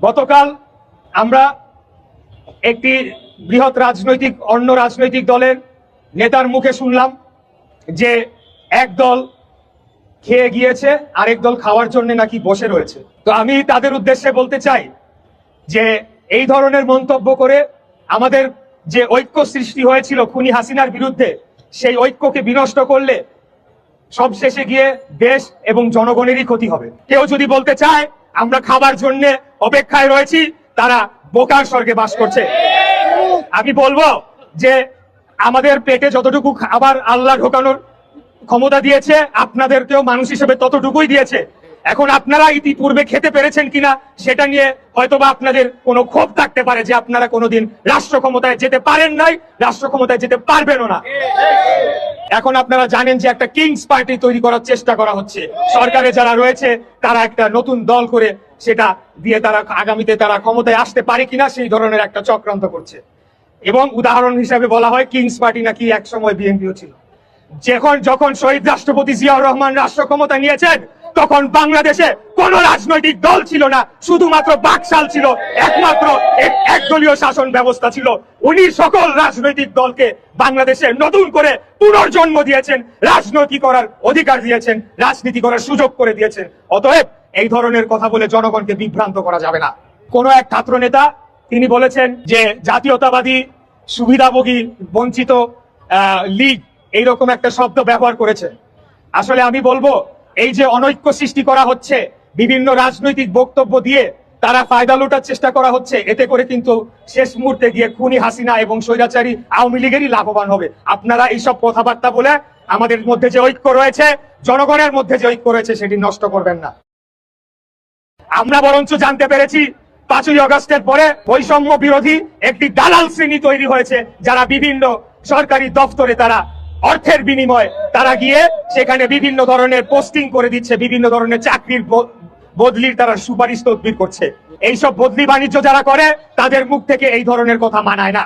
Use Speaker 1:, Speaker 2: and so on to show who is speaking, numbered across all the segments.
Speaker 1: গতকাল আমরা একটি বৃহৎ রাজনৈতিক, অন্য রাজনৈতিক দলের নেতার মুখে শুনলাম যে এক দল খেয়ে গিয়েছে, আরেক দল খাওয়ার জন্য নাকি বসে রয়েছে। তো আমি তাদের উদ্দেশ্যে বলতে চাই যে এই ধরনের মন্তব্য করে আমাদের যে ঐক্য সৃষ্টি হয়েছিল খুনি হাসিনার বিরুদ্ধে, সেই ঐক্যকে বিনষ্ট করলে সবশেষে গিয়ে দেশ এবং জনগণেরই ক্ষতি হবে। কেউ যদি বলতে চায় আমরা খাবার জন্য অপেক্ষায় রয়েছি, তারা বোকার স্বর্গে বাস করছে। আমি বলব যে আমাদের পেটে যতটুকু খাবার আল্লাহ ঢোকানোর ক্ষমতা দিয়েছে, আপনাদেরকেও মানুষ হিসেবে ততটুকুই দিয়েছে। এখন আপনারা ইতিপূর্বে খেতে পেরেছেন কিনা, সেটা নিয়ে হয়তোবা আপনাদের কোনো ক্ষোভ থাকতে পারে যে আপনারা কোনোদিন রাষ্ট্র ক্ষমতায় যেতে পারেন নাই রাষ্ট্র ক্ষমতায় যেতে পারবেনও না। এখন আপনারা জানেন যে একটা কিংস পার্টি তৈরি করার চেষ্টা করা হচ্ছে। সরকারে যারা রয়েছে, তারা একটা নতুন দল করে সেটা দিয়ে তারা আগামীতে তারা ক্ষমতায় আসতে পারে কিনা সেই ধরনের একটা চক্রান্ত করছে। এবং উদাহরণ হিসাবে বলা হয়, কিংস পার্টি নাকি এক সময় বিএনপিও ছিল। যখন যখন শহীদ রাষ্ট্রপতি জিয়াউর রহমান রাষ্ট্র ক্ষমতা নিয়েছেন তখন বাংলাদেশে কোন রাজনৈতিক দল ছিল না, শুধুমাত্র বাকশাল ছিল, একমাত্র একদলীয় শাসন ব্যবস্থা ছিল। উনি সকল রাজনৈতিক দলকে বাংলাদেশে নতুন করে পুনর্জন্ম দিয়েছেন, রাজনীতি করার অধিকার দিয়েছেন, রাজনীতি করার সুযোগ করে দিয়েছেন। অতএব এই ধরনের কথা বলে জনগণকে বিভ্রান্ত করা যাবে না। কোন এক ছাত্র নেতা, তিনি বলেছেন যে জাতীয়তাবাদী, সুবিধাভোগী, বঞ্চিত লীগ, এইরকম একটা শব্দ ব্যবহার করেছে। আসলে আমি বলব এই যে অনৈক্য সৃষ্টি করা হচ্ছে, বিভিন্ন রাজনৈতিক বক্তব্য দিয়ে তারা ফায়দা লুটার চেষ্টা করা হচ্ছে, এতে করে কিন্তু শেষ মুহূর্তে গিয়ে খুনি হাসিনা এবং স্বৈরাচারী আওয়ামী লীগেরই লাভবান হবে। আপনারা এইসব কথাবার্তা বলে আমাদের মধ্যে যে ঐক্য রয়েছে, জনগণের মধ্যে যে ঐক্য রয়েছে, সেটি নষ্ট করবেন না। আমরা বরঞ্চ জানতে পেরেছি, পাঁচই অগস্টের পরে বৈষম্য বিরোধী একটি দালাল শ্রেণি তৈরি হয়েছে, যারা বিভিন্ন সরকারি দপ্তরে তারা অর্থের বিনিময়ে তারা গিয়ে সেখানে বিভিন্ন ধরনের পোস্টিং করে দিচ্ছে, বিভিন্ন ধরনের চাকরির বদলির তারা সুপারিশ তদবির করছে। এইসব বদলি বাণিজ্য যারা করে, তাদের মুখ থেকে এই ধরনের কথা মানায় না।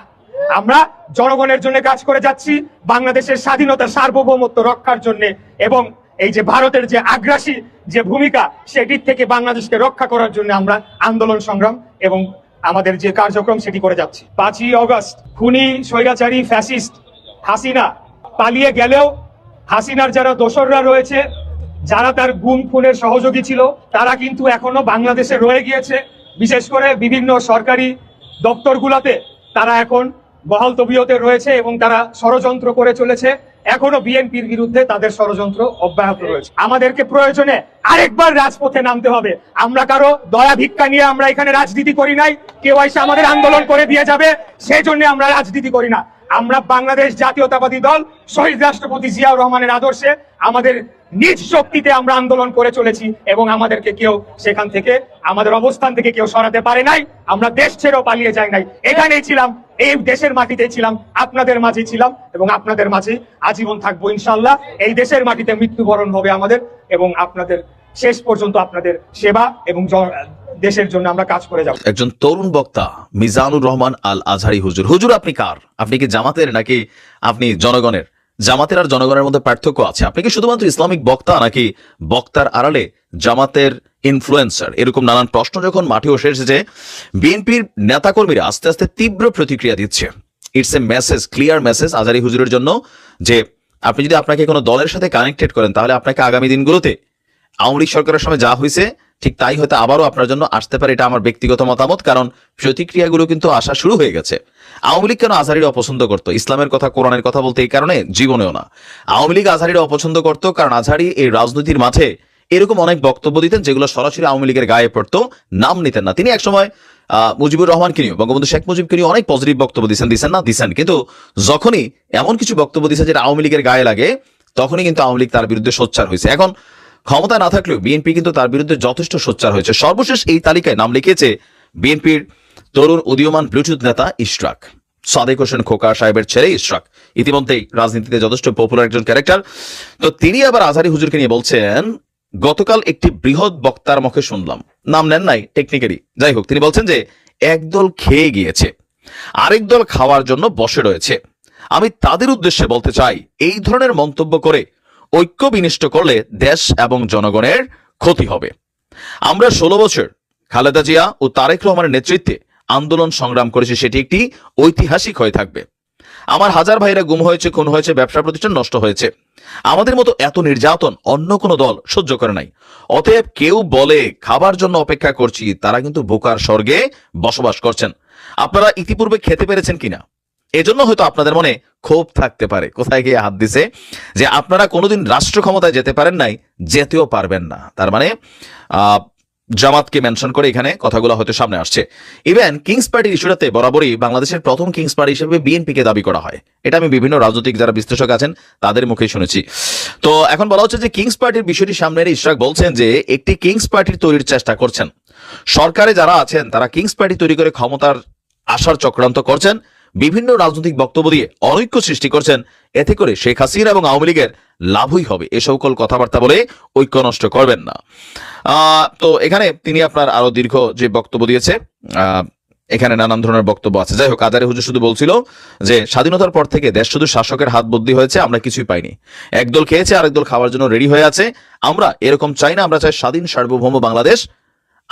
Speaker 1: আমরা জনগণের জন্য কাজ করে যাচ্ছি, বাংলাদেশের স্বাধীনতা সার্বভৌমত্ব রক্ষার জন্য এবং এই যে ভারতের যে আগ্রাসী যে ভূমিকা সেটির থেকে বাংলাদেশকে রক্ষা করার জন্য আমরা আন্দোলন সংগ্রাম এবং আমাদের যে কার্যক্রম, সেটি করে যাচ্ছি। পাঁচই অগস্ট, খুনি, স্বৈরাচারী ফ্যাসিস্ট হাসিনা পালিয়ে গেলেও হাসিনার যারা দোসররা রয়েছে, যারা তার গুম খুনের সহযোগী ছিল, তারা কিন্তু এখনও বাংলাদেশে রয়ে গিয়েছে। বিশেষ করে বিভিন্ন সরকারি দপ্তরগুলোতে তারা এখন বহাল তবিয়তে রয়েছে এবং তারা ষড়যন্ত্র করে চলেছে। এখনও বিএনপির বিরুদ্ধে তাদের ষড়যন্ত্র অব্যাহত রয়েছে। আমাদেরকে প্রয়োজনে আরেকবার রাজপথে নামতে হবে। আমরা কারও দয়া ভিক্ষা নিয়ে আমরা এখানে রাজনীতি করি নাই। কেউ এসে আমাদের আন্দোলন করে দিয়ে যাবে। সেই জন্য আমরা রাজনীতি করি না। আমরা বাংলাদেশ জাতীয়তাবাদী দল, শহীদ রাষ্ট্রপতি জিয়াউর রহমানের আদর্শে আমাদের নিজ শক্তিতে আমরা আন্দোলন করে চলেছি এবং আমাদেরকে কেউ সেখান থেকে, আমাদের অবস্থান থেকে কেউ সরাতে পারে নাই। আমরা দেশ ছেড়েও পালিয়ে যাই নাই। এখানেই ছিলাম, এই দেশের মাটিতে ছিলাম, আপনাদের মাঝে ছিলাম এবং আপনাদের মাঝে আজীবন থাকব ইনশাল্লাহ এই দেশের মাটিতে মৃত্যুবরণ হবে আমাদের এবং আপনাদের শেষ পর্যন্ত আপনাদের সেবা এবং দেশের জন্য আমরা কাজ করে যাব।
Speaker 2: একজন তরুণ বক্তা, মিজানুর রহমান আল আজহারি হুজুর। হুজুর, আপনি কার? আপনি কি জামাতের নাকি আপনি জনগণের? জামাতের আর জনগণের মধ্যে পার্থক্য আছে। আপনি কি শুধুমাত্র ইসলামিক বক্তা নাকি বক্তার আড়ালে জামাতের ইনফ্লুয়েন্সার এরকম নানান প্রশ্ন যখন মাঠে বসে এসেছে বিএনপির নেতাকর্মীরা আস্তে আস্তে তীব্র প্রতিক্রিয়া দিচ্ছে। It's a message clear message Azhari হুজুরের জন্য যে আপনি যদি আপনাকে কোনো দলের সাথে কানেক্টেড করেন, তাহলে আপনাকে আগামী দিনগুলোতে আওয়ামী লীগ সরকারের সময় যা হয়েছে, ঠিক তাই হয়তো আবারও আপনার জন্য আসতে পারে এটা আমার ব্যক্তিগত মতামত, কারণ প্রতিক্রিয়াগুলো কিন্তু আসা শুরু হয়ে গেছে। আওয়ামী লীগ কেন আজহারিরা অপছন্দ করতো? ইসলামের কথা, কোরআনের কথা বলতে এই কারণে জীবনেও না। আওয়ামী লীগ আজহারিরা অপছন্দ করতো কারণ আজহারি এই রাজনীতির মাঝে এরকম অনেক বক্তব্য দিতেন যেগুলো সরাসরি আওয়ামী লীগের গায়ে পড়তো, নাম নিতেন না। তিনি একসময় মুজিবুর রহমানকে নিয়ে, বঙ্গবন্ধু শেখ মুজিবকে নিয়ে অনেক পজিটিভ বক্তব্য দিচ্ছেন দিচ্ছেন না? দিচ্ছেন কিন্তু যখনই এমন কিছু বক্তব্য দিচ্ছে যেটা আওয়ামী লীগের গায়ে লাগে, তখনই কিন্তু আওয়ামী লীগ তার বিরুদ্ধে সোচ্চার হয়েছে। এখন ক্ষমতা না থাকলেও বিএনপি কিন্তু তার বিরুদ্ধে যথেষ্ট সোচ্চার হয়েছে। সর্বশেষ এই তালিকায় নাম লিখেছে বিএনপির তরুণ উদীয়মান ব্লুটুথ নেতা ইশরাক, সাদেক হোসেন খোকা সাহেবের ছেলে ইশরাক, ইতিমধ্যেই রাজনীতিতে যথেষ্ট পপুলার একজন ক্যারেক্টার তো তিনি আবার আজহারি হুজুরকে নিয়ে বলছেন, গতকাল একটি বৃহৎ বক্তার মুখে শুনলাম। নাম নেন নাই টেকনিক্যালি যাই হোক, তিনি বলছেন যে, একদল খেয়ে গিয়েছে, আরেক দল খাওয়ার জন্য বসে রয়েছে। আমি তাদের উদ্দেশ্যে বলতে চাই, এই ধরনের মন্তব্য করে ঐক্য বিনিষ্ট করলে দেশ এবং জনগণের ক্ষতি হবে। আমরা ষোলো বছর খালেদা জিয়া ও তারেক রহমানের নেতৃত্বে আন্দোলন সংগ্রাম করেছে, সেটি একটি ঐতিহাসিক হয়ে থাকবে। আমার হাজার ভাইরা গুম হয়েছে, খুন হয়েছে, ব্যবসা প্রতিষ্ঠান নষ্ট হয়েছে। আমাদের মতো এত নির্যাতন অন্য কোনো দল সহ্য করে নাই। অতএব কেউ বলে, খাবার জন্য অপেক্ষা করছি তারা কিন্তু বোকার স্বর্গে বসবাস করছেন। আপনারা ইতিপূর্বে খেতে পেরেছেন কিনা? এজন্য হয়তো আপনাদের মনে ক্ষোভ থাকতে পারে। কোথায় গিয়ে হাত দিছে? যে আপনারা কোনোদিন রাষ্ট্র ক্ষমতায় যেতে পারেন নাই, যেতেও পারবেন না। তার মানে জামাতকে মেনশন করে এখানে কথাগুলো হয়তো সামনে আসছে। ইভেন কিংস পার্টির ইস্যুটাতে বরাবরই বাংলাদেশের প্রথম কিংস পার্টি হিসেবে বিএনপিকে দাবি করা হয়। এটা আমি বিভিন্ন রাজনৈতিক যারা বিশ্লেষক আছেন, তাদের মুখেই শুনেছি। তো এখন বলা হচ্ছে যে কিংস পার্টির বিষয়টি সামনে ইশরাক বলছেন যে একটি কিংস পার্টির তৈরির চেষ্টা করছেন। সরকারে যারা আছেন, তারা কিংস পার্টি তৈরি করে ক্ষমতার আসার চক্রান্ত করছেন। বিভিন্ন রাজনৈতিক বক্তব্য দিয়ে অনৈক্য সৃষ্টি করছেন। এতে করে শেখ হাসিনা এবং আওয়ামী লীগের লাভই হবে। এ সকল কথাবার্তা বলে ঐক্য নষ্ট করবেন না। তো এখানে তিনি আপনার আরও দীর্ঘ যে বক্তব্য দিয়েছে এখানে নানান ধরনের বক্তব্য আছে। যাই হোক, আদারে হুজুর শুধু বলছিল যে, স্বাধীনতার পর থেকে দেশ শুধু শাসকের হাত বদলি হয়েছে, আমরা কিছুই পাইনি। একদল খেয়েছে আরেক দল খাওয়ার জন্য রেডি হয়ে আছে। আমরা এরকম চাই না, আমরা চাই স্বাধীন সার্বভৌম বাংলাদেশ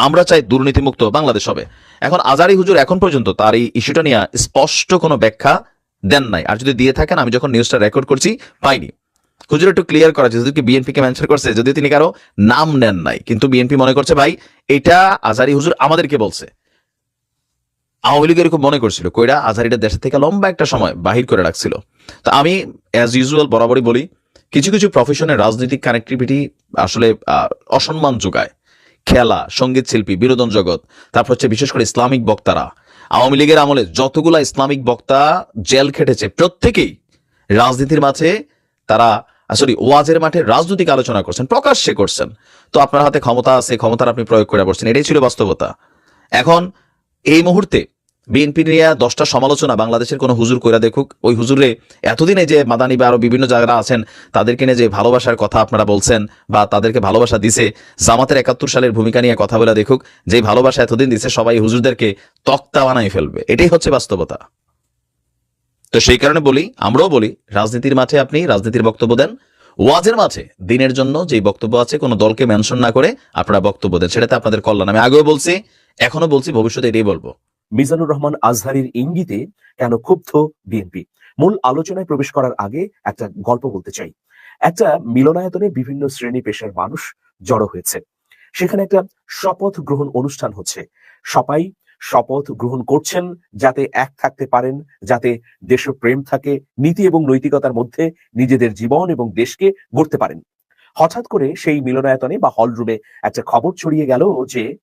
Speaker 2: আমরা চাই দুর্নীতিমুক্ত বাংলাদেশ হবে। এখন আজারি হুজুর এখন পর্যন্ত তার এই ইস্যুটা নিয়ে স্পষ্ট কোনো ব্যাখ্যা দেন নাই। আর যদি দিয়ে থাকেন, আমি যখন নিউজটা রেকর্ড করছি, পাইনি। হুজুর একটু ক্লিয়ার করা যদি কি বিএনপি কে মেনশন করছে, যদি তিনি কারও নাম নেন নাই। কিন্তু বিএনপি মনে করছে, ভাই, এটা আজারি হুজুর আমাদেরকে বলছে। আওয়ামী লীগ এরকম মনে করছিল, কইরা আজারিটা দেশের থেকে লম্বা একটা সময় বাহির করে রাখছিল। তো আমি অ্যাজ ইউজুয়াল বরাবরই বলি, কিছু কিছু প্রফেশনের রাজনৈতিক কানেক্টিভিটি আসলে অসম্মান যোগায়। খেলা, সংগীত শিল্পী, বিনোদন জগৎ, তারপর হচ্ছে বিশেষ করে ইসলামিক বক্তারা। আওয়ামী লীগের আমলে যতগুলা ইসলামিক বক্তা জেল খেটেছে, প্রত্যেকেই রাজনীতির মাঝে তারা সরি ওয়াজের মাঠে রাজনৈতিক আলোচনা করছেন, প্রকাশ্যে করছেন। তো আপনার হাতে ক্ষমতা আছে, ক্ষমতার আপনি প্রয়োগ করে বসছেন, এটাই ছিল বাস্তবতা। এখন এই মুহূর্তে বিএনপি নিয়ে দশটা সমালোচনা বাংলাদেশের কোনো হুজুর কইরা দেখুক, ওই হুজুরে এতদিনে যে মাদানি বা আরও বিভিন্ন জায়গায় আছেন, তাদেরকে নিয়ে যে ভালোবাসার কথা আপনারা বলছেন বা তাদেরকে ভালোবাসা দিছে, জামাতের একাত্তর সালের ভূমিকা নিয়ে কথা বলে দেখুক, যে ভালোবাসা এতদিন দিছে, সবাই হুজুরদেরকে তক্তা বানাই ফেলবে। এটাই হচ্ছে বাস্তবতা। তো সেই কারণে বলি, আমরাও বলি, রাজনীতির মাঠে আপনি রাজনীতির বক্তব্য দেন, ওয়াজের মাঝে দিনের জন্য যে বক্তব্য আছে কোনো দলকে মেনশন না করে আপনারা বক্তব্য দেন, সেটাতে আপনাদের কল্যাণ। আমি আগেও বলছি, এখনও বলছি, ভবিষ্যতে এটাই বলব।
Speaker 3: মিজানুর রহমান আজহারির ইঙ্গিতে কেন ক্ষুব্ধ বিএনপি? মূল আলোচনায় প্রবেশ করার আগে একটা গল্প বলতে চাই। একটা মিলনায়তনে বিভিন্ন শ্রেণি পেশার মানুষ জড়ো হয়েছে। সেখানে একটা শপথ গ্রহণ অনুষ্ঠান হচ্ছে। সবাই শপথ গ্রহণ করছেন যাতে এক থাকতে পারেন, যাতে দেশপ্রেম থাকে, নীতি এবং নৈতিকতার মধ্যে নিজেদের জীবন এবং দেশকে গড়তে পারেন। হঠাৎ করে সেই মিলনায়তনে বা হল রুমে একটা খবর ছড়িয়ে গেল যে,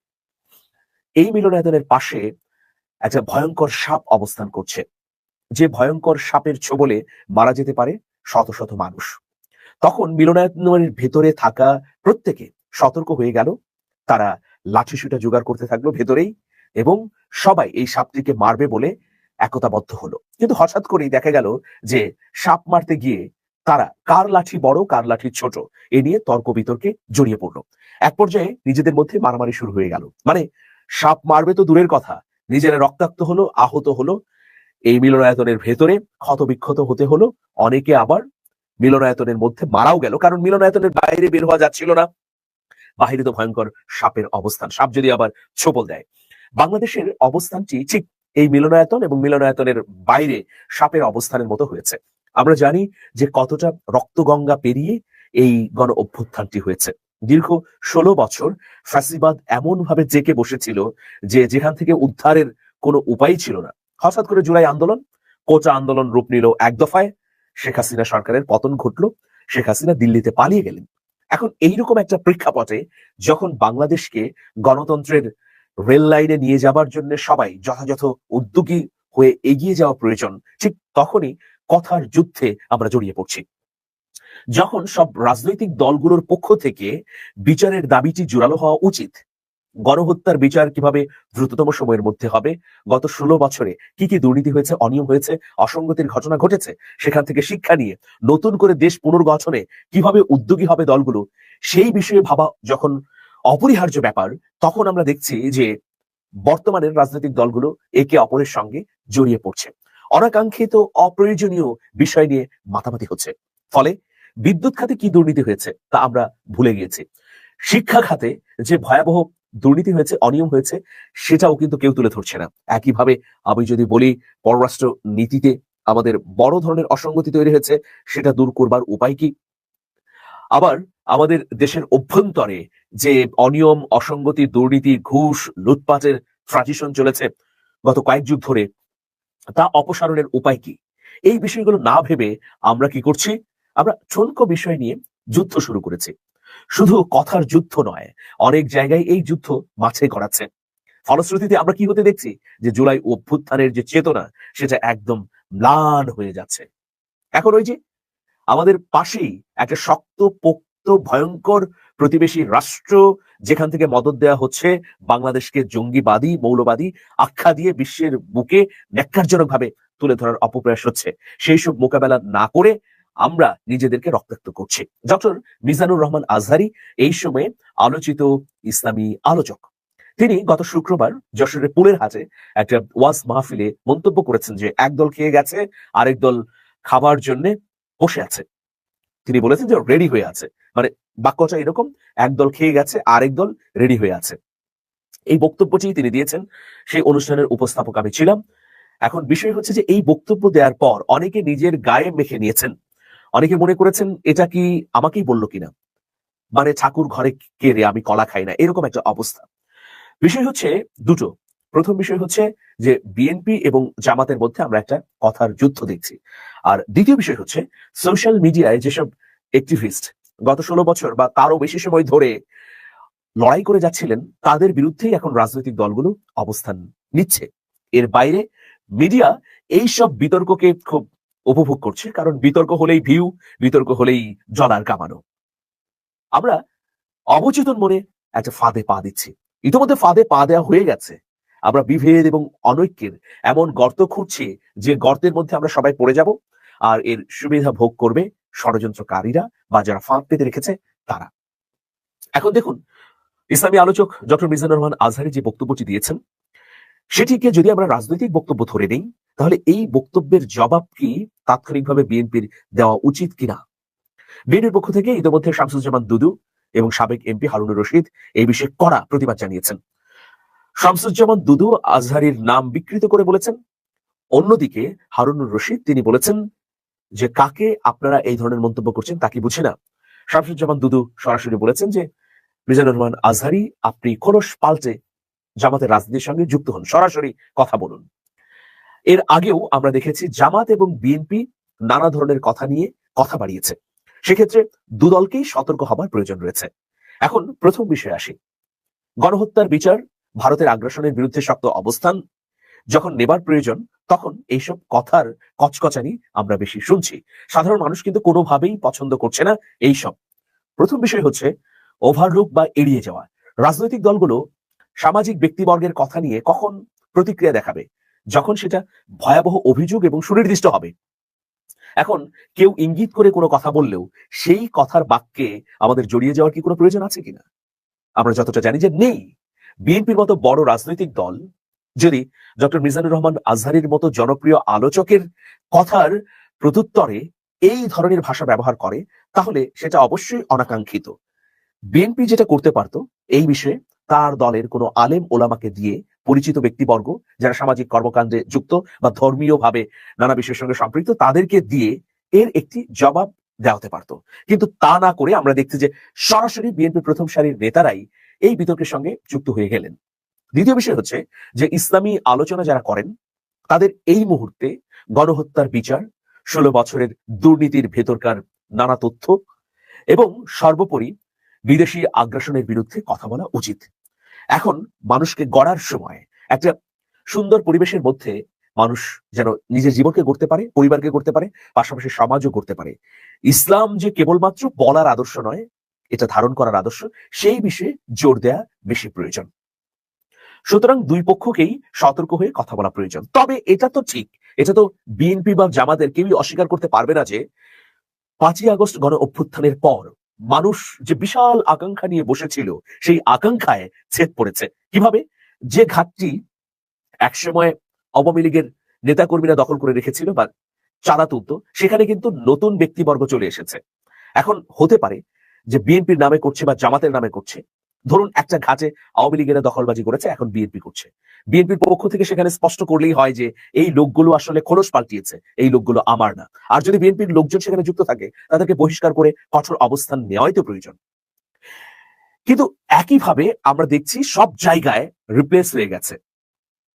Speaker 3: এই মিলনায়তনের পাশে একটা ভয়ঙ্কর সাপ অবস্থান করছে। যে ভয়ঙ্কর সাপের ছোবলে মারা যেতে পারে শত শত মানুষ। তখন মিলনায়তনের ভেতরে থাকা প্রত্যেকে সতর্ক হয়ে গেল। তারা লাঠিসুটা জোগাড় করতে থাকল ভেতরেই এবং সবাই এই সাপটিকে মারবে বলে একতাবদ্ধ হলো। কিন্তু হঠাৎ করেই দেখা গেল যে সাপ মারতে গিয়ে তারা কার লাঠি বড়, কার লাঠি ছোট, এ নিয়ে তর্ক বিতর্কে জড়িয়ে পড়ল। এক পর্যায়ে নিজেদের মধ্যে মারামারি শুরু হয়ে গেল। মানে সাপ মারবে তো দূরের কথা নিজেরা রক্তাক্ত হলো, আহত হলো, এই মিলনায়তনের ভেতরে ক্ষতবিক্ষত হতে হলো। অনেকে আবার মিলনায়তনের মধ্যে মারাও গেল, কারণ মিলনায়তনের বাইরে বের হওয়া যাচ্ছিল না। বাহিরে তো ভয়ঙ্কর সাপের অবস্থান, সাপ যদি আবার ছোপল দেয়। বাংলাদেশের অবস্থানটি ঠিক এই মিলনায়তন এবং মিলনায়তনের বাইরে সাপের অবস্থানের মতো হয়েছে। আমরা জানি যে কতটা রক্তগঙ্গা পেরিয়ে এই গণ অভ্যুত্থানটি হয়েছে। দীর্ঘ ষোলো বছর ফ্যাসিবাদ এমন ভাবে জেকে বসেছিল যে যেখান থেকে উদ্ধারের কোনো উপায় ছিল না। হঠাৎ করে জুলাই আন্দোলন কোচা আন্দোলন রূপ নিল এক দফায়, শেখ হাসিনা সরকারের পতন ঘটলো, শেখ হাসিনা দিল্লিতে পালিয়ে গেলেন। এখন এইরকম একটা প্রেক্ষাপটে যখন বাংলাদেশকে গণতন্ত্রের রেল লাইনে নিয়ে যাবার জন্য সবাই যথাযথ উদ্যোগী হয়ে এগিয়ে যাওয়া প্রয়োজন, ঠিক তখনই কথার যুদ্ধে আমরা জড়িয়ে পড়ছি। যখন সব রাজনৈতিক দলগুলোর পক্ষ থেকে বিচারের দাবিটি জোরালো হওয়া উচিত, গণহত্যার বিচার কীভাবে দ্রুততম সময়ের মধ্যে হবে, গত ষোলো বছরে কি কি দুর্নীতি হয়েছে, অনিয়ম হয়েছে, অসঙ্গতির ঘটনা ঘটেছে, সেখান থেকে শিক্ষা নিয়ে নতুন করে দেশ পুনর্গঠনে কীভাবে উদ্যোগী হবে দলগুলো, সেই বিষয়ে ভাবা যখন অপরিহার্য ব্যাপার, তখন আমরা দেখছি যে বর্তমানের রাজনৈতিক দলগুলো একে অপরের সঙ্গে জড়িয়ে পড়ছে। অনাকাঙ্ক্ষিত অপ্রয়োজনীয় বিষয় নিয়ে মাতামাতি হচ্ছে। ফলে বিদ্যুৎ খাতে কি দুর্নীতি হয়েছে তা আমরা ভুলে গিয়েছি। শিক্ষা খাতে যে ভয়াবহ দুর্নীতি হয়েছে, অনিয়ম হয়েছে, সেটাও কিন্তু কেউ তুলে ধরছে না। একইভাবে আমি যদি বলি, পররাষ্ট্র নীতিতে আমাদের বড় ধরনের অসঙ্গতি তৈরি হয়েছে, সেটা দূর করবার উপায় কি? আবার আমাদের দেশের অভ্যন্তরে যে অনিয়ম, অসঙ্গতি, দুর্নীতি, ঘুষ, লুটপাটের ট্রানজিশন চলেছে গত কয়েক যুগ ধরে, তা অপসারণের উপায় কি? এই বিষয়গুলো না ভেবে আমরা কি করছি? আমরা ঠুনকো বিষয় নিয়ে যুদ্ধ শুরু করেছি। শুধু কথার যুদ্ধ নয়, অনেক জায়গায় এই যুদ্ধ মাঠে করাচ্ছে ফলশ্রুতিতে আমরা কি হতে দেখছি? যে জুলাই অভ্যুত্থানের যে চেতনা, সেটা একদম ম্লান হয়ে যাচ্ছে। এখন ওই যে আমাদের পাশেই একটা শক্ত, পোক্ত, ভয়ঙ্কর প্রতিবেশী রাষ্ট্র, যেখান থেকে মদত দেওয়া হচ্ছে বাংলাদেশকে জঙ্গিবাদী, মৌলবাদী আখ্যা দিয়ে বিশ্বের বুকে ন্যাক্কারজনক ভাবে তুলে ধরার অপপ্রয়াস হচ্ছে। সেই সব মোকাবেলা না করে আমরা নিজেদেরকে রক্তাক্ত করছি। ডক্টর মিজানুর রহমান আজহারি এই সময়ে আলোচিত ইসলামী আলোচক। তিনি গত শুক্রবার যশোরের পুলের হাটে একটা ওয়াজ মাহফিলে মন্তব্য করেছেন যে, একদল খেয়ে গেছে, আরেক দল খাবার জন্য বসে আছে। তিনি বলেছেন যে, রেডি হয়ে আছে। মানে বাক্যটা এরকম, একদল খেয়ে গেছে, আরেক দল রেডি হয়ে আছে। এই বক্তব্যটি তিনি দিয়েছেন, সেই অনুষ্ঠানের উপস্থাপক আমি ছিলাম। এখন বিষয় হচ্ছে যে, এই বক্তব্য দেওয়ার পর অনেকে নিজের গায়ে মেখে নিয়েছেন। অনেকে মনে করেছেন, এটা কি আমাকেই বলল কিনা? মানে ঠাকুর ঘরে কে রে, আমি কলা খাই না, এরকম একটা অবস্থা। বিষয় হচ্ছে দুটো। প্রথম বিষয় হচ্ছে যে বিএনপি এবং জামাতের মধ্যে আমরা একটা কথার যুদ্ধ দেখছি। আর দ্বিতীয় বিষয় হচ্ছে সোশ্যাল মিডিয়ায় যেসব অ্যাক্টিভিস্ট গত ষোলো বছর বা তারও বেশি সময় ধরে লড়াই করে যাচ্ছিলেন, তাদের বিরুদ্ধেই এখন রাজনৈতিক দলগুলো অবস্থান নিচ্ছে। এর বাইরে মিডিয়া এই সব বিতর্ককে খুব উপভোগ করছে, কারণ বিতর্ক হলেই ভিউ বিতর্ক হলেই জলার কামানো। আমরা অবচেতন মনে একটা ফাঁদে পা দিচ্ছি। ইতিমধ্যে ফাঁদে পা দেওয়া হয়ে গেছে। আমরা বিভেদ এবং অনৈক্যের এমন গর্ত খুঁড়ছি যে গর্তের মধ্যে আমরা সবাই পড়ে যাব, আর এর সুবিধা ভোগ করবে ষড়যন্ত্রকারীরা বা যারা ফাঁদ পেতে রেখেছে, তারা। এখন দেখুন, ইসলামী আলোচক ডক্টর মিজানুর রহমান আজহারি যে বক্তব্যটি দিয়েছেন, সেটিকে যদি আমরা রাজনৈতিক বক্তব্য ধরে নেই তাহলে এই বক্তব্যের জবাব কি তাৎক্ষণিকভাবে বিএনপির দেওয়া উচিত কিনা? বিএনপির পক্ষ থেকে ইতিমধ্যে শামসুজ্জামান দুদু এবং সাবেক এমপি হারুনুর রশিদ এই বিষয়ে কড়া প্রতিবাদ জানিয়েছেন। শামসুজ্জামান দুদু আজহারির নাম বিকৃত করে বলেছেন। অন্যদিকে হারুনুর রশিদ তিনি বলেছেন যে, কাকে আপনারা এই ধরনের মন্তব্য করছেন তা কি বুঝে না? শামসুজ্জামান দুদু সরাসরি বলেছেন যে, মিজানুর রহমান আজহারি, আপনি খোলস পাল্টে জামাতের রাজনীতির সঙ্গে যুক্ত হন। সরাসরি কথা বলুন। এর আগেও আমরা দেখেছি জামাত এবং বিএনপি নানা ধরনের কথা নিয়ে কথা বাড়িয়েছে। সেক্ষেত্রে দুদলকেই সতর্ক হবার প্রয়োজন রয়েছে। এখন প্রথম বিষয়ে আসি। গণহত্যার বিচার, ভারতের আগ্রাসনের বিরুদ্ধে শক্ত অবস্থান, যখন নেবার প্রয়োজন, তখন এইসব কথার কচকচানি আমরা বেশি শুনছি। সাধারণ মানুষ কিন্তু কোনোভাবেই পছন্দ করছে না এইসব। প্রথম বিষয় হচ্ছে ওভারলুক বা এড়িয়ে যাওয়া। রাজনৈতিক দলগুলো সামাজিক ব্যক্তিবর্গের কথা নিয়ে কখন প্রতিক্রিয়া দেখাবে? যখন সেটা ভয়াবহ অভিযোগ এবং সুনির্দিষ্ট হবে। এখন কেউ ইঙ্গিত করে কোনো কথা বললেও সেই কথার বাক্যে আমাদের জড়িয়ে যাওয়ার কি কোনো প্রয়োজন আছে কিনা? আমরা যতটা জানি যে নেই। বিএনপির মতো বড় রাজনৈতিক দল যদি ডক্টর মিজানুর রহমান আজহারির মতো জনপ্রিয় আলোচকের কথার প্রত্যুত্তরে এই ধরনের ভাষা ব্যবহার করে, তাহলে সেটা অবশ্যই অনাকাঙ্ক্ষিত। বিএনপি যেটা করতে পারত এই বিষয়ে তার দলের কোনো আলেম ওলামাকে দিয়ে পরিচিত ব্যক্তিবর্গ যারা সামাজিক কর্মকাণ্ডে যুক্ত বা ধর্মীয় ভাবে নানা বিষয়ের সঙ্গে সম্পৃক্ত, তাদেরকে দিয়ে এর একটি জবাব দেওয়া হতে পারত। কিন্তু তা না করে আমরা দেখছি যে সরাসরি বিএনপি প্রথম সারির নেতারাই এই বিতর্কের সঙ্গে যুক্ত হয়ে গেলেন। দ্বিতীয় বিষয় হচ্ছে যে ইসলামী আলোচনা যারা করেন, তাদের এই মুহূর্তে গণহত্যার বিচার, ষোলো বছরের দুর্নীতির ভেতরকার নানা তথ্য এবং সর্বোপরি বিদেশি আগ্রাসনের বিরুদ্ধে কথা বলা উচিত। এখন মানুষকে গড়ার সময়, একটা সুন্দর পরিবেশের মধ্যে মানুষ যেন নিজের জীবনকে গড়তে পারে, পরিবারকে গড়তে পারে, পাশাপাশি সমাজও করতে পারে। ইসলাম যে কেবলমাত্র বলার আদর্শ নয়, এটা ধারণ করার আদর্শ, সেই বিষয়ে জোর দেয়া বেশি প্রয়োজন। সুতরাং দুই পক্ষকেই সতর্ক হয়ে কথা বলা প্রয়োজন। তবে এটা তো ঠিক, এটা তো বিএনপি বা জামাদের কেউই অস্বীকার করতে পারবে না যে পাঁচই আগস্ট গণ অভ্যুত্থানের পর মানুষ যে বিশাল আকাঙ্ক্ষা নিয়ে বসেছিল, সেই আকাঙ্ক্ষায় ছেদ পড়েছে। কীভাবে? যে ঘাটটি একসময় আওয়ামী লীগের নেতাকর্মীরা দখল করে রেখেছিল বা চাঁদা তুলত, সেখানে কিন্তু নতুন ব্যক্তিবর্গ চলে এসেছে। এখন হতে পারে যে বিএনপির নামে করছে বা জামাতের নামে করছে ধরুন একটা ঘাটে আওয়ামী লীগেরা দখলবাজি করেছে, এখন বিএনপি করছে। বিএনপির পক্ষ থেকে সেখানে স্পষ্ট করলেই হয় যে এই লোকগুলো আসলে খোলস পাল্টিয়েছে, এই লোকগুলো আমার না। আর যদি বিএনপির লোকজন সেখানে যুক্ত থাকে, তাদেরকে বহিষ্কার করে কঠোর অবস্থান নেওয়াই তো প্রয়োজন। কিন্তু একইভাবে আমরা দেখছি সব জায়গায় রিপ্লেস হয়ে গেছে।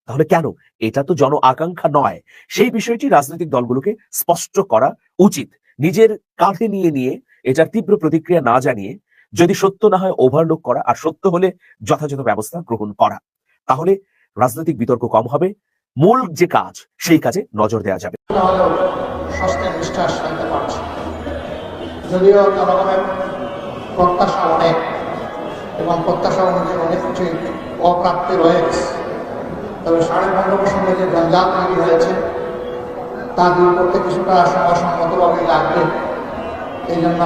Speaker 3: তাহলে কেন? এটা তো জন আকাঙ্ক্ষা নয়। সেই বিষয়টি রাজনৈতিক দলগুলোকে স্পষ্ট করা উচিত। নিজের কাঁধে নিয়ে নিয়ে এটার তীব্র প্রতিক্রিয়া না জানিয়ে যদি সত্য না হয় ওভারলুক করা আর সত্য হলে যথাযথ ব্যবস্থা গ্রহণ করা। তাহলে রাজনৈতিক বিতর্ক কম হবে, মূল যে কাজ সেই কাজে নজর দেওয়া যাবে।
Speaker 4: যদিও জনগণের প্রত্যাশা অনেক এবং প্রত্যাশা অনুযায়ী অনেক কিছুই অপ্রাপ্তি রয়ে তবে সাড়ে পনেরো বছরে যে জঞ্জাল তৈরি হয়েছে তা দূর করতে কিছুটা সময় সম্মতভাবে লাগবে। এই জন্য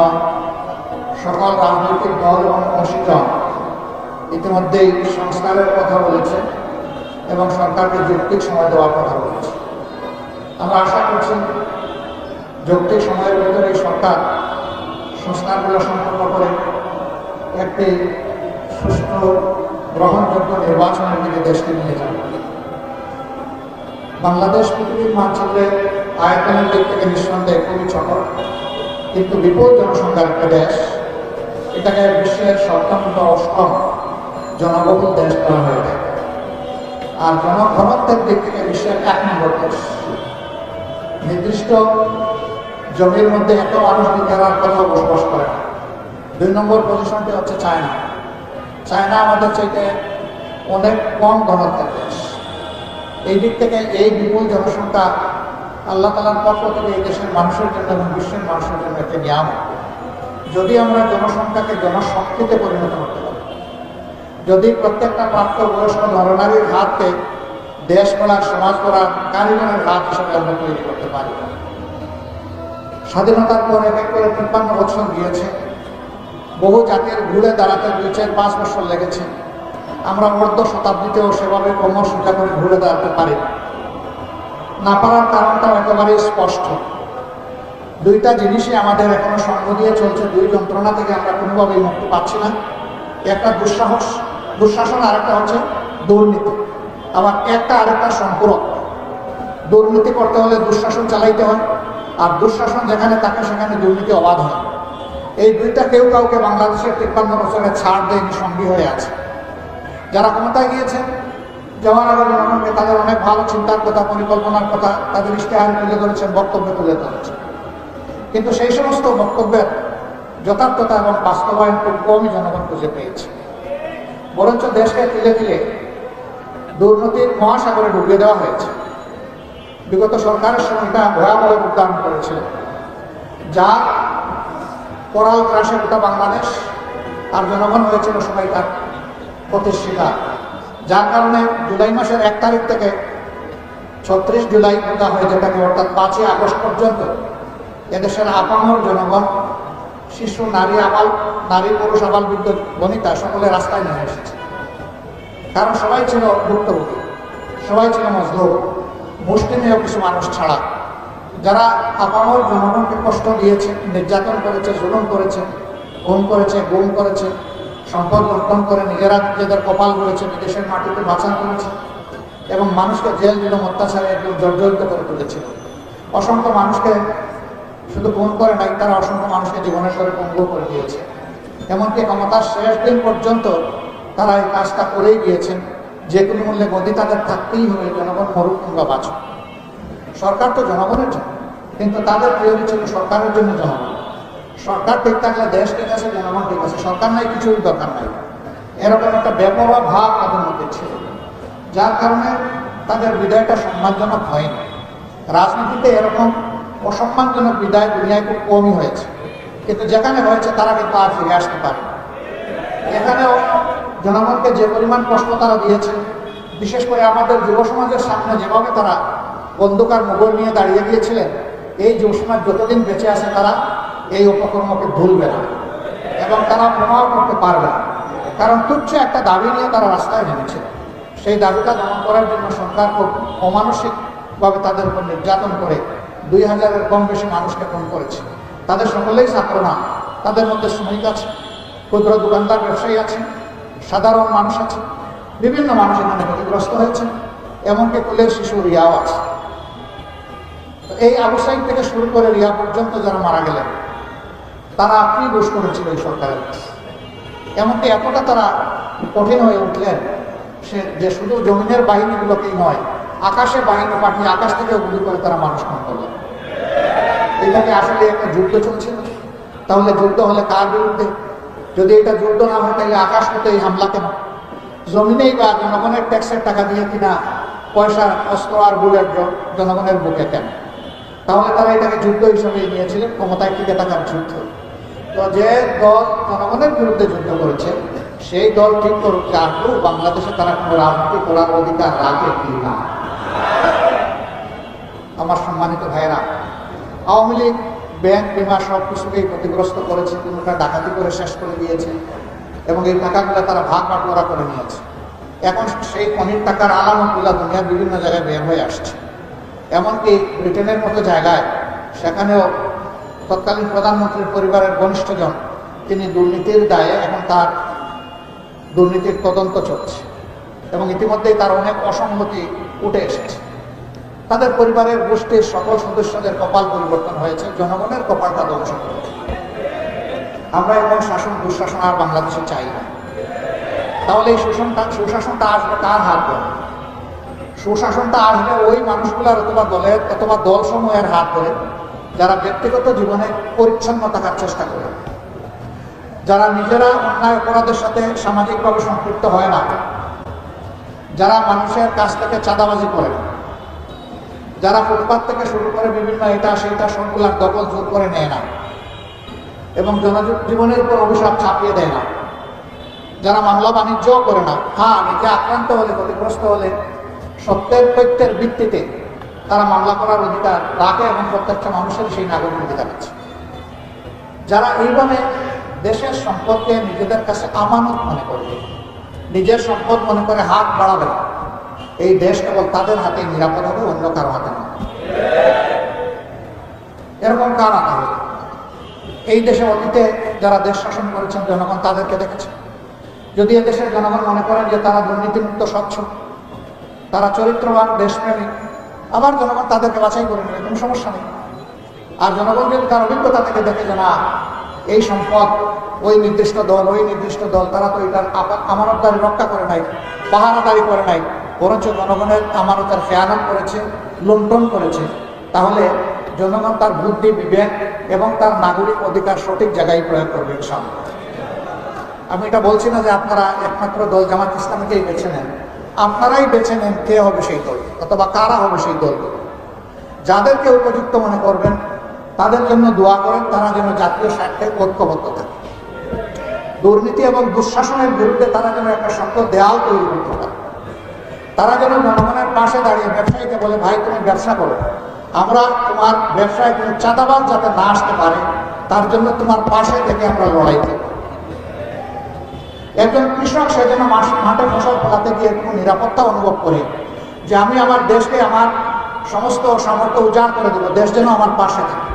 Speaker 4: সকল রাজনৈতিক দল এবং অংশীজন ইতিমধ্যেই সংস্কারের কথা বলেছে এবং সরকারকে যৌক্তিক সময় দেওয়ার কথা বলেছে। আমরা আশা করছি যৌক্তিক সময়ের ভিতরে সরকার সংস্কারগুলো সম্পন্ন করে একটি সুষ্ঠু, গ্রহণযোগ্য নির্বাচনের দিকে দেশকে নিয়ে যাবে। বাংলাদেশ পৃথিবীর মানচিত্রে আয়তনের দিক থেকে নিঃসন্দেহে খুবই ছোট কিন্তু বিপুল জনসংখ্যার একটা দেশ। এটাকে বিশ্বের সপ্তম বা অষ্টম জনবহুল দেশ করা হয়ে। থাকে আর জনঘনত্বের দিক থেকে বিশ্বের এক নম্বর দেশ। নির্দিষ্ট জমির মধ্যে এত মানুষ বিজ্ঞানের কোথাও বসবাস করে না। দুই নম্বর পজিশনটি হচ্ছে চায়না। চায়না আমাদের চাইতে অনেক কম ঘনত্বের দেশ। এই দিক থেকে এই বিপুল জনসংখ্যা আল্লাহ তালার পক্ষ থেকে এই দেশের মানুষের জন্য এবং বিশ্বের মানুষের জন্য একটি নিয়ামক যদি আমরা জনসংখ্যাকে জনশক্তিতে পরিণত করতে পারি, যদি প্রত্যেকটা প্রাপ্ত বয়স্ক নরনারীর হাতকে দেশ গড়ার সমাজ গড়ার কারিগরের হাত হিসেবে আমরা তৈরি করতে পারি। স্বাধীনতার পর এক এক করে তিপ্পান্ন বছর গিয়েছে। বহু জাতির ঘুরে দাঁড়াতে দুই চার পাঁচ বছর লেগেছে। আমরা অর্ধ শতাব্দীতেও সেভাবে ক্রমশ সোজা করে ঘুরে দাঁড়াতে পারি। না পারার কারণটা একেবারেই স্পষ্ট। দুইটা জিনিসই আমাদের এখনও সঙ্গ দিয়ে চলছে। দুই যন্ত্রণা থেকে আমরা কোনোভাবেই মুক্তি পাচ্ছি না। একটা দুঃসাহস দুঃশাসন আরেকটা হচ্ছে দুর্নীতি। আবার একটা আরেকটা সম্পূরক দুর্নীতি করতে হলে দুঃশাসন চালাইতে হয়, আর দুঃশাসন যেখানে থাকে সেখানে দুর্নীতি অবাধ হয়। এই দুইটা কেউ কাউকে বাংলাদেশের তিপ্পান্ন বছরে ছাড় দেয়নি, সঙ্গী হয়ে আছে। যারা ক্ষমতায় গিয়েছে যাওয়ার আগে জনগণকে তাদের অনেক ভালো চিন্তার কথা, পরিকল্পনার কথা, তাদের ইশতেহার তুলে ধরেছেন, বক্তব্য তুলে ধরেছেন। কিন্তু সেই সমস্ত বক্তব্যের যথার্থতা এবং বাস্তবায়ন খুব কমই জনগণ খুঁজে পেয়েছে। বরঞ্চ দেশকে তিলে তিলে দুর্নীতির মহাসাগরে ডুবিয়ে দেওয়া হয়েছে। বিগত সরকারের সময়টা ভয়াবহ উদ্যান করেছিল, যা কোরাল ত্রাসে গোটা বাংলাদেশ আর জনগণ হয়েছিল সবাই তার প্রতিষ্ঠিতা যার কারণে জুলাই মাসের এক তারিখ থেকে ছত্রিশ জুলাই মোটা হয়ে যেটাকে অর্থাৎ পাঁচই আগস্ট পর্যন্ত এদেশের আপামর জনগণ, শিশু, নারী আবাল, নারী পুরুষ আবাল বৃদ্ধ বনিতা সকলে রাস্তায় নেমে এসেছে। কারণ সবাই ছিল ভুক্তভোগী, সবাই ছিল মজলুম মুসলিমীয় কিছু মানুষ ছাড়া। যারা আপামর জনগণকে কষ্ট দিয়েছে, নির্যাতন করেছে, জুলুম করেছে, খুন করেছে, গুম করেছে, সম্পদ লুণ্ঠন করে নিজেরা নিজেদের কপাল করেছে বিদেশের মাটিতে বাঁচান করেছে এবং মানুষকে জেল দিল অত্যাচারে একদম জর্জরিত করে তুলেছিল অসংখ্য মানুষকে শুধু খুন করে নাই, তারা অসংখ্য মানুষকে জীবনের করে পঙ্গু করে দিয়েছে। এমনকি ক্ষমতার শেষ দিন পর্যন্ত তারা এই কাজটা করেই গিয়েছেন। যে কোনো মূল্যে গদি তাদের থাকতেই হবে, জনগণ মরুক কিংবা বাঁচুক। সরকার তো জনগণের জন্য, কিন্তু তাদের প্রিয়রি ছিল সরকারের জন্য জনগণ। সরকার ঠিক থাকলে দেশ ঠিক আছে, জনগণ ঠিক আছে। সরকার নাই কিছুই দরকার নাই। এরকম একটা ব্যাপক ভাব তাদের মধ্যে ছিল। যার কারণে তাদের বিদায়টা সম্মানজনক হয়নি। রাজনীতিতে এরকম অসম্মানজনক বিদায় দুনিয়ায় খুব কমই হয়েছে। কিন্তু যেখানে হয়েছে তারা কিন্তু আর ফিরে আসতে পারে। এখানেও জনগণকে যে পরিমাণ কষ্ট তারা দিয়েছে, বিশেষ করে আমাদের যুব সমাজের সামনে যেভাবে তারা বন্দুকার মুগর নিয়ে দাঁড়িয়ে গিয়েছিলেন, এই যুব সমাজ যতদিন বেঁচে আছে তারা এই উপকর্মকে ভুলবে না এবং তারা প্রমাণ করতে পারবে না। কারণ তুচ্ছ একটা দাবি নিয়ে তারা রাস্তায় নেমেছে। সেই দাবিটা দমন করার জন্য সরকার খুব অমানসিকভাবে তাদের উপর নির্যাতন করে দুই হাজারের কম বেশি মানুষকে খুন করেছে। তাদের সকলেই ছাত্র না। তাদের মধ্যে শ্রমিক আছে, ক্ষুদ্র দোকানদার, ব্যবসায়ী আছে, সাধারণ মানুষ আছে, বিভিন্ন মানুষ এখানে ক্ষতিগ্রস্ত হয়েছে, এমনকি কুলের শিশু রিয়াও আছে। এই আবু থেকে শুরু করে রিয়া পর্যন্ত যারা মারা গেলেন, তারা কি দোষ করেছিল এই সরকারের কাছে? এমনকি এতটা তারা কঠিন হয়ে উঠলেন, সে যে শুধু জমিনের বাহিনীগুলোকেই নয় আকাশে বাহিনী পাঠিয়ে আকাশ থেকে গুলি করে তারা মানুষ খুন করলেন এটাকে আসলে একটা যুদ্ধ চলছিল তাহলে যুদ্ধ হলে কার বিরুদ্ধে? যদি এটা যুদ্ধ না হয়, তাহলে আকাশ হতে এই হামলা কেন? জমিনেই বা জনগণের ট্যাক্সের টাকা দিয়ে কিনা পয়সা অস্ত্র আর বুলেট জনগণের বুকে কেন? তাহলে তারা এটাকে যুদ্ধ হিসেবে নিয়েছিলেন, ক্ষমতায় টিকে থাকার যুদ্ধ। তো যে দল জনগণের বিরুদ্ধে যুদ্ধ করেছে, সেই দল ঠিক করুক যে বাংলাদেশে তারা কোনো রাজনীতি করার অধিকার রাখে কি না? আমার সম্মানিত ভাইরা আওয়ামী লীগ, ব্যাংক, বিমা সব কিছুকেই ক্ষতিগ্রস্ত করেছে, কোনোটা ডাকাতি করে শেষ করে দিয়েছে এবং এই টাকাগুলো তারা ভাগ বাটোয়ারা করে নিয়েছে। এখন সেই খনির টাকার আলামতগুলো দুনিয়ার বিভিন্ন জায়গায় বের হয়ে আসছে। এমনকি ব্রিটেনের মতো জায়গায়, সেখানেও তৎকালীন প্রধানমন্ত্রীর পরিবারের ঘনিষ্ঠজন, তিনি দুর্নীতির দায়ে এখন তার দুর্নীতির তদন্ত চলছে এবং ইতিমধ্যেই তার অনেক অসঙ্গতি উঠে এসেছে। তাদের পরিবারের গোষ্ঠীর সকল সদস্যদের কপাল পরিবর্তন হয়েছে, জনগণের কপালটা ধ্বংস আমরা এমন শাসন, দুঃশাসন আর বাংলাদেশে চাই না। তাহলে এই শোষণটা, সুশাসনটা আসবে কার হাত ধরে? সুশাসনটা আসবে ওই মানুষগুলার অথবা দলের, অথবা দল দলসমূহের হাত ধরে, যারা ব্যক্তিগত জীবনে পরিচ্ছন্ন থাকার চেষ্টা করে। যারা নিজেরা অন্যায় অপরাধের সাথে সামাজিকভাবে সম্পৃক্ত হয় না। যারা মানুষের কাছ থেকে চাঁদাবাজি করে না। যারা ফুটপাত থেকে শুরু করে বিভিন্ন এটা সেটা সবগুলার দখল জোর করে নেয় না। এবং জনজীবনের উপর অভিশাপ চাপিয়ে দেয় না। যারা মামলা বাণিজ্যও করে না হ্যাঁ নিজে আক্রান্ত হলে, ক্ষতিগ্রস্ত হলে, সত্যের তথ্যের ভিত্তিতে তারা মামলা করার অধিকার রাখে এবং প্রত্যেকটা মানুষের সেই নাগরিক অধিকার আছে যারা এইভাবে দেশের সম্পদকে নিজেদের কাছে আমানত মনে করবে নিজের সম্পদ মনে করে হাত বাড়াবে না এই দেশ কেবল তাদের হাতে নিরাপদ হবে, অন্য কারও হাতে নয় এরকম কার হাতে হবে এই দেশে অতীতে যারা দেশ শাসন করেছেন, জনগণ তাদেরকে দেখেছে। যদি এদেশের জনগণ মনে করেন যে তারা দুর্নীতিমুক্ত, স্বচ্ছ, তারা চরিত্রবান দেশপ্রেমী আবার জনগণ তাদেরকে বাছাই করে নেবে, কোনো সমস্যা নেই। আর জনগণ যদি তার অভিজ্ঞতা থেকে দেখে যে না, এই সম্পদ, ওই নির্দিষ্ট দল, ওই নির্দিষ্ট দল, তারা তো এটার আমানতদারি রক্ষা করে নাই, পাহারাদারি করে নাই বরঞ্চ জনগণের আমানতের খেয়ানত করেছে, লুণ্ঠন করেছে। তাহলে জনগণ তার বুদ্ধি, বিবেক এবং তার নাগরিক অধিকার সঠিক জায়গায় প্রয়োগ করবে ইনশাআল্লাহ। আমি এটা বলছি না যে আপনারা একমাত্র দল জামাত ইসলামীকেই বেছে নেন। আপনারাই বেছে নেন কে হবে সেই দল অথবা কারা হবে সেই দল। যাদেরকে উপযুক্ত মনে করবেন, তাদের জন্য দোয়া করেন, তারা যেন জাতীয় স্বার্থে ঐক্যবদ্ধ থাকে। দুর্নীতি এবং দুঃশাসনের বিরুদ্ধে তারা যেন একটা শক্ত দেয়াল তৈরি করতে পারে। তারা যেন জনগণের পাশে দাঁড়িয়ে ব্যবসায়ীকে বলে, ভাই, তুমি ব্যবসা করো। আমরা তোমার ব্যবসায় কোনো চাঁদাবাজ যাতে না আসতে পারে, তার জন্য তোমার পাশে থেকে আমরা লড়াই করব। একজন কৃষক, সে যেন মাঠে ফসল ফলাতে গিয়ে কোনো নিরাপত্তা অনুভব করে, যে আমি আমার দেশকে আমার সমস্ত সামর্থ্য উজাড় করে দেবো, দেশ যেন আমার পাশে থাকে।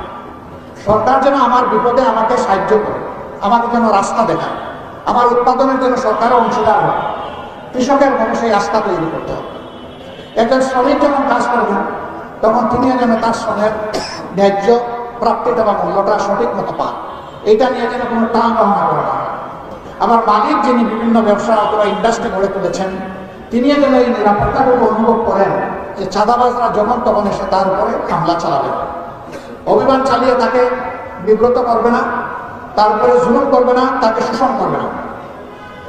Speaker 4: সরকার যেন আমার বিপদে আমাকে সাহায্য করে, আমাকে যেন রাস্তা দেখায়, আমার উৎপাদনের জন্য সরকারও অংশীদার হয়। কৃষকের মনে সেই আস্থা তৈরি করতে হবে। একজন শ্রমিক যখন কাজ করবেন, তখন তিনিও যেন তার শ্রমের ন্যায্য প্রাপ্তিটা বা মূল্যটা সঠিক মতো পান। এটা নিয়ে যেন কোনো টান বাহনা করা না আবার মালিক যিনি বিভিন্ন ব্যবসা অথবা ইন্ডাস্ট্রি গড়ে তুলেছেন তিনিও যেন এই নিরাপত্তাটুকু অনুভব করেন যে চাঁদাবাজরা যখন তখন এসে তার উপরে হামলা চালাবে। অভিমান চালিয়ে তাকে বিব্রত করবে না তারপরে জুলুম করবে না, তাকে শোষণ করবে না।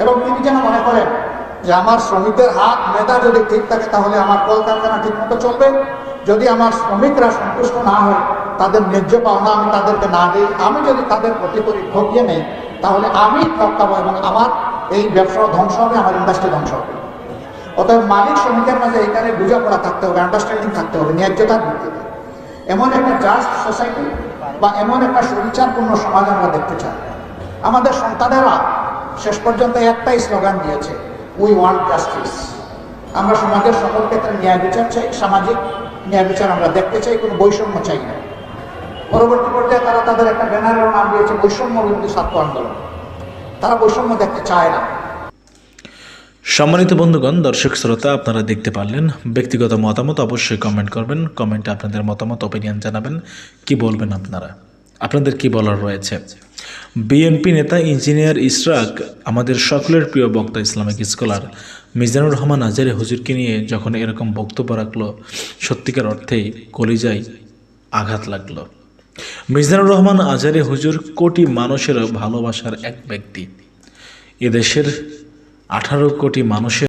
Speaker 4: এবং তিনি যেন মনে করেন যে আমার শ্রমিকদের হাত, মেধা যদি ঠিক থাকে, তাহলে আমার কলকারখানা ঠিক মতো চলবে। যদি আমার শ্রমিকরা সন্তুষ্ট না হয়, তাদের ন্যায্য পাওনা আমি তাদেরকে না দিই, আমি যদি তাদের ক্ষতি করি, ঠকিয়ে নেই, তাহলে আমি ঠকাবো এবং আমার এই ব্যবসা ধ্বংস হবে, আমার ইন্ডাস্ট্রি ধ্বংস হবে। অতএব মালিক শ্রমিকের মাঝে এখানে বোঝাপড়া থাকতে হবে আন্ডারস্ট্যান্ডিং থাকতে হবে ন্যায্যতার ভিত্তিতে এমন একটা জাস্ট সোসাইটি বা এমন একটা সুবিচারপূর্ণ সমাজ আমরা দেখতে চাই। আমাদের সন্তানেরা শেষ পর্যন্ত একটাই স্লোগান দিয়েছে উই ওয়ান্ট জাস্টিস আমরা সমাজের সকল ক্ষেত্রে ন্যায় বিচার চাই, সামাজিক ন্যায় বিচার আমরা দেখতে চাই, কোনো বৈষম্য চাই না। পরবর্তী পর্যায়ে তারা তাদের একটা ব্যানারের নাম দিয়েছে, বৈষম্য বিরোধী ছাত্র আন্দোলন। তারা বৈষম্য দেখতে চায় না।
Speaker 5: সম্মানিত বন্ধুগণ, দর্শক শ্রোতা, আপনারা দেখতে পারলেন ব্যক্তিগত মতামত, অবশ্যই কমেন্ট করবেন। কমেন্টে আপনাদের মতামত অপিনিয়ন জানাবেন। কি বলবেন আপনারা? আপনাদের কি বলার রয়েছে? বিএনপি নেতা ইঞ্জিনিয়ার ইসরাক আমাদের সকলের প্রিয় বক্তা ইসলামিক স্কলার মিজানুর রহমান আজারে হুজুরকে নিয়ে যখন এরকম বক্তব্য রাখল, সত্যিকার অর্থেই কলিজায় আঘাত লাগল। মিজানুর রহমান আজারে হুজুর কোটি মানুষের ভালোবাসার এক ব্যক্তি। এদেশের আঠারো কোটি মানুষের